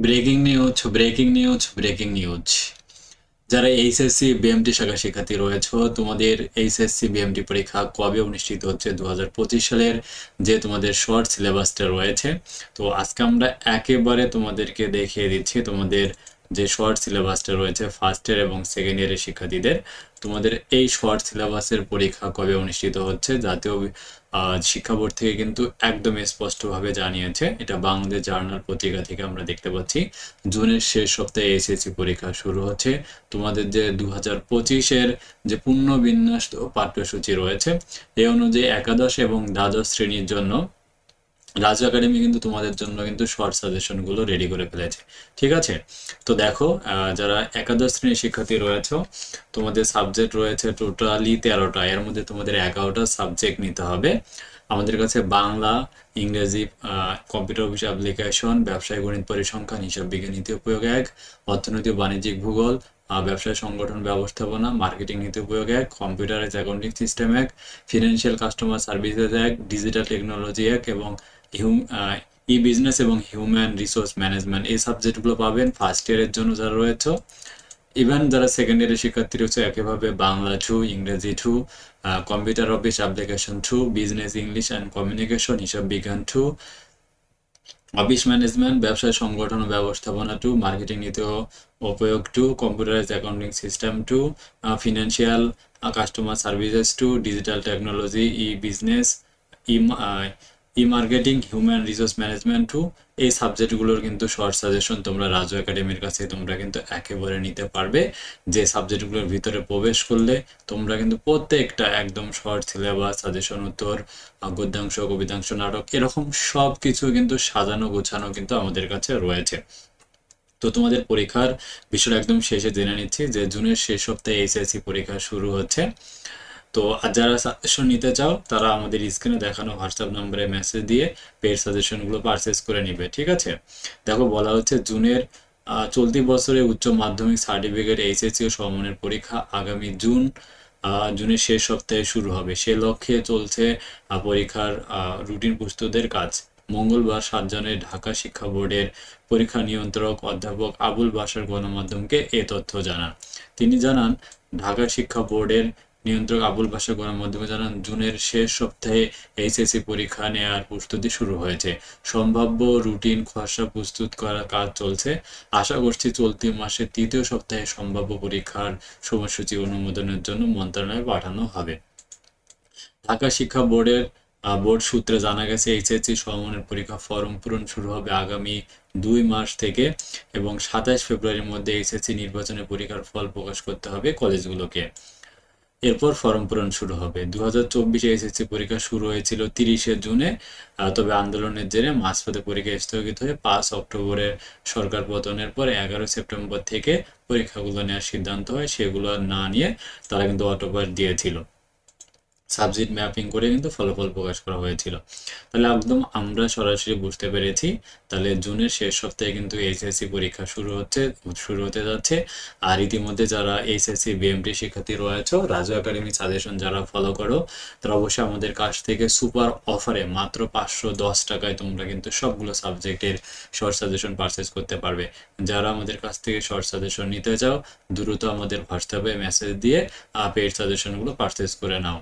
Breaking news breaking news breaking news. যারা HSC BMT শাখা শিক্ষার্থী রয়েছে, তোমাদের এইচএসসি বিএমটি পরীক্ষা কবে অনুষ্ঠিত হচ্ছে দু হাজার পঁচিশ সালের? যে তোমাদের শর্ট সিলেবাসটা রয়েছে। তো আজকে আমরা একেবারে তোমাদেরকে দেখিয়ে দিচ্ছি তোমাদের যে শর্ট সিলেবাসটা রয়েছে ফার্স্ট ইয়ার এবং সেকেন্ড ইয়ারের শিক্ষার্থীদের, তোমাদের এই শর্ট সিলেবাসের পরীক্ষা কবে অনুষ্ঠিত হচ্ছে? জাতীয় শিক্ষা বোর্ড থেকে কিন্তু একদম স্পষ্টভাবে জানিয়েছে। এটা বাংলাদেশ জার্নাল পত্রিকা থেকে আমরা দেখতে পাচ্ছি। জুনের শেষ সপ্তাহে এসএসসি পরীক্ষা শুরু হচ্ছে। তোমাদের যে দু হাজার পঁচিশের যে পূর্ণ বিন্যাস পাঠ্যসূচি রয়েছে এই অনুযায়ী একাদশ এবং দ্বাদশ শ্রেণির জন্য রাজ একাডেমি কিন্তু তোমাদের জন্য কিন্তু শর্ট সাজেশনগুলো রেডি করে ফেলেছে। ঠিক আছে? তো দেখো যারা একাদশ শ্রেণির শিক্ষার্থী রয়েছে, তোমাদের সাবজেক্ট রয়েছে টোটালি তেরোটা। এর মধ্যে তোমাদের এগারোটা সাবজেক্ট নিতে হবে। আমাদের কাছে বাংলা, ইংরেজি কম্পিউটার অফিস অ্যাপ্লিকেশন ব্যবসায় গণিত পরিসংখ্যান, হিসাব বিজ্ঞান, নীতি উপয়োগ এক, অর্থনৈতিক বাণিজ্যিক ভূগোল ব্যবসায় সংগঠন ব্যবস্থাপনা মার্কেটিং নীতি উপয়োগ এক কম্পিউটারাইজ অ্যাকাউন্টিং সিস্টেম এক ফিনান্সিয়াল কাস্টমার সার্ভিসেস এক ডিজিটাল টেকনোলজি এক এবং ই বিজনেস এবং হিউম্যান রিসোর্স ম্যানেজমেন্ট এই সাবজেক্টগুলো পাবেন ফার্স্ট ইয়ারের জন্য যারা রয়েছে। ইভেন যারা সেকেন্ড ইয়ারের শিক্ষার্থী রয়েছে, একইভাবে বাংলা টু ইংরেজি two computer office application two business English and communication হিসাব বিজ্ঞান টু অফিস ম্যানেজমেন্ট ব্যবসায় সংগঠন ও ব্যবস্থাপনা টু মার্কেটিং নীতি উপয়োগ two computerise accounting system two financial customer services two digital technology E business E E marketing human resource management two এই সাবজেক্টগুলোর কিন্তু short suggestion তোমরা রাজু একাডেমির কাছে তোমরা কিন্তু একেবারে নিতে পারবে। যে সাবজেক্টগুলোর ভিতরে প্রবেশ করলে তোমরা কিন্তু প্রত্যেকটা একদম শর্ট সিলেবাস সাজেশন উত্তর, গদ্যাংশ, কবিতাংশ, নাটক এরকম সব কিছু কিন্তু সাজানো, গোছানো কিন্তু আমাদের কাছে রয়েছে। তো তোমাদের পরীক্ষার বিষয়টা একদম শেষে জেনে নিচ্ছি যে জুনের শেষ সপ্তাহে এইচএসসি পরীক্ষা শুরু হচ্ছে। তো যারা সাজেশন নিতে চাও, তারা আমাদের স্ক্রিনে দেখানো হোয়াটসঅ্যাপ নম্বরে মেসেজ দিয়ে পেড সাজেশনগুলো পারচেস করে নিবে, ঠিক আছে? দেখো, বলা হচ্ছে জুনের চলতি বছরে উচ্চ মাধ্যমিক সার্টিফিকেট এইচএসসি ও সমনের পরীক্ষা আগামী জুন জুনের শেষ সপ্তাহে শুরু হবে। সে লক্ষ্যে চলছে পরীক্ষার রুটিন প্রস্তুতের কাজ। মঙ্গলবার সাত জনের ঢাকা শিক্ষা বোর্ডের পরীক্ষা নিয়ন্ত্রক অধ্যাপক আবুল বাসার গণমাধ্যমকে এ তথ্য জানান। তিনি জানান, ঢাকা শিক্ষা বোর্ডের নিয়ন্ত্রক আবুল বাসা গণমাধ্যমে জানান, জুনের শেষ সপ্তাহে এইচএসসি পরীক্ষা নেওয়ার প্রস্তুতি শুরু হয়েছে। সম্ভাব্য রুটিন খসড়া প্রস্তুত করার কাজ চলছে। আশা করছি চলতি মাসের তৃতীয় সপ্তাহে সম্ভাব্য পরীক্ষার সময়সূচি অনুমোদনের জন্য মন্ত্রণালয়ে পাঠানো হবে। ঢাকা শিক্ষা বোর্ডের বোর্ড সূত্রে জানা গেছে, এইচএসসি সমমানের পরীক্ষা ফর্ম পূরণ শুরু হবে আগামী দুই মাস থেকে এবং সাতাশ ফেব্রুয়ারির মধ্যে এইচএসসি নির্বাচনের পরীক্ষার ফল প্রকাশ করতে হবে কলেজগুলোকে। এরপর ফর্ম পূরণ শুরু হবে। দু হাজার চব্বিশে এসএসসি পরীক্ষা শুরু হয়েছিল তিরিশে জুনে তবে আন্দোলনের জেরে মাঝপথে পরীক্ষা স্থগিত হয়ে পাঁচ অক্টোবরের সরকার পতনের পর এগারো সেপ্টেম্বর থেকে পরীক্ষাগুলো নেওয়ার সিদ্ধান্ত হয়। সেগুলো না নিয়ে তারা কিন্তু অটোবার দিয়েছিল। সাবজেক্ট ম্যাপিং করে কিন্তু ফলাফল প্রকাশ করা হয়েছিল। তাহলে একদম আমরা সরাসরি বুঝতে পেরেছি, তাহলে জুনের শেষ সপ্তাহে কিন্তু এইচএসসি পরীক্ষা শুরু হচ্ছে, শুরু হতে যাচ্ছে। আর ইতিমধ্যে যারা এইচএসসি বিএমটি শিক্ষার্থী রয়েছে, রাজু একাডেমি সাজেশন যারা ফলো করো, তারা অবশ্যই আমাদের কাছ থেকে সুপার অফারে মাত্র পাঁচশো দশ টাকায় তোমরা কিন্তু সবগুলো সাবজেক্টের শর্ট সাজেশন পারচেস করতে পারবে। যারা আমাদের কাছ থেকে শর্ট সাজেশন নিতে চাও, দ্রুত আমাদের হোয়াটসঅ্যাপে মেসেজ দিয়ে পেড সাজেশনগুলো পারচেস করে নাও।